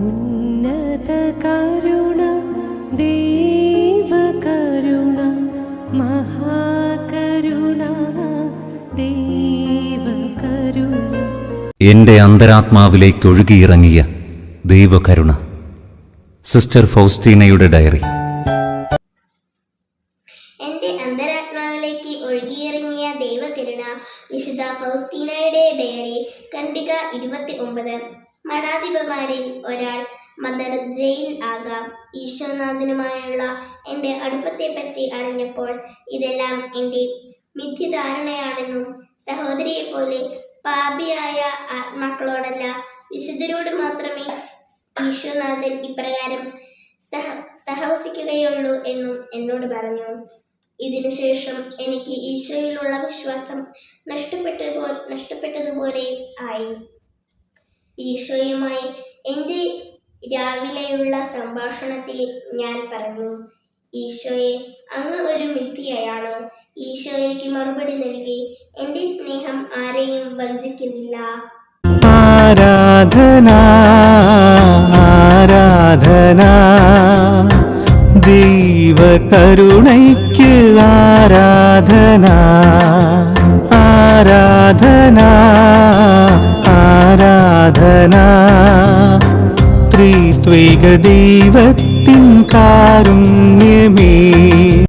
ഉന്നത കരുണ ദൈവകരുണ മഹാകരുണ ദൈവകരുണ എന്റെ അന്തരാത്മാവിലേക്ക് ഒഴുകിയിറങ്ങിയ ദൈവകരുണ sister ഫൗസ്റ്റീനയുടെ diary. എന്റെ അന്തരാത്മാവിലേക്ക് ഒഴുകിയിറങ്ങിയ ദൈവകരുണ വിശുദ്ധ ഫൗസ്റ്റീനയുടെ ഡയറി കണ്ടിക ഇരുപത്തി ഒമ്പത് മഠാധിപന്മാരിൽ ഒരാൾ മദർ ജെയിൻ ആകാം. ഈശ്വരനാഥനുമായുള്ള എന്റെ അടുപ്പത്തെപ്പറ്റി അറിഞ്ഞപ്പോൾ ഇതെല്ലാം എന്റെ മിഥ്യധാരണയാണെന്നും സഹോദരിയെ പോലെ പാപിയായ ആത്മാക്കളോടല്ല വിശുദ്ധരോട് മാത്രമേ ഈശ്വരനാഥൻ ഇപ്രകാരം സഹ സഹവസിക്കുകയുള്ളൂ എന്നും എന്നോട് പറഞ്ഞു. ഇതിനുശേഷം എനിക്ക് ഈശോയിലുള്ള വിശ്വാസം നഷ്ടപ്പെട്ടു നഷ്ടപ്പെട്ടതുപോലെ ആയി. ഈശോയുമായി എന്റെ രാവിലെയുള്ള സംഭാഷണത്തിൽ ഞാൻ പറഞ്ഞു ഈശോയെ അങ്ങ് ഒരു മിഥ്യയാണോ? ഈശോ എനിക്ക് മറുപടി നൽകി എന്റെ സ്നേഹം ആരെയും വഞ്ചിക്കുന്നില്ല. ആരാധന ആരാധന ദൈവകരുണയ്ക്ക് ആരാധന ആരാധന. ദൈവത്തിൻ കാരുണ്യമേ.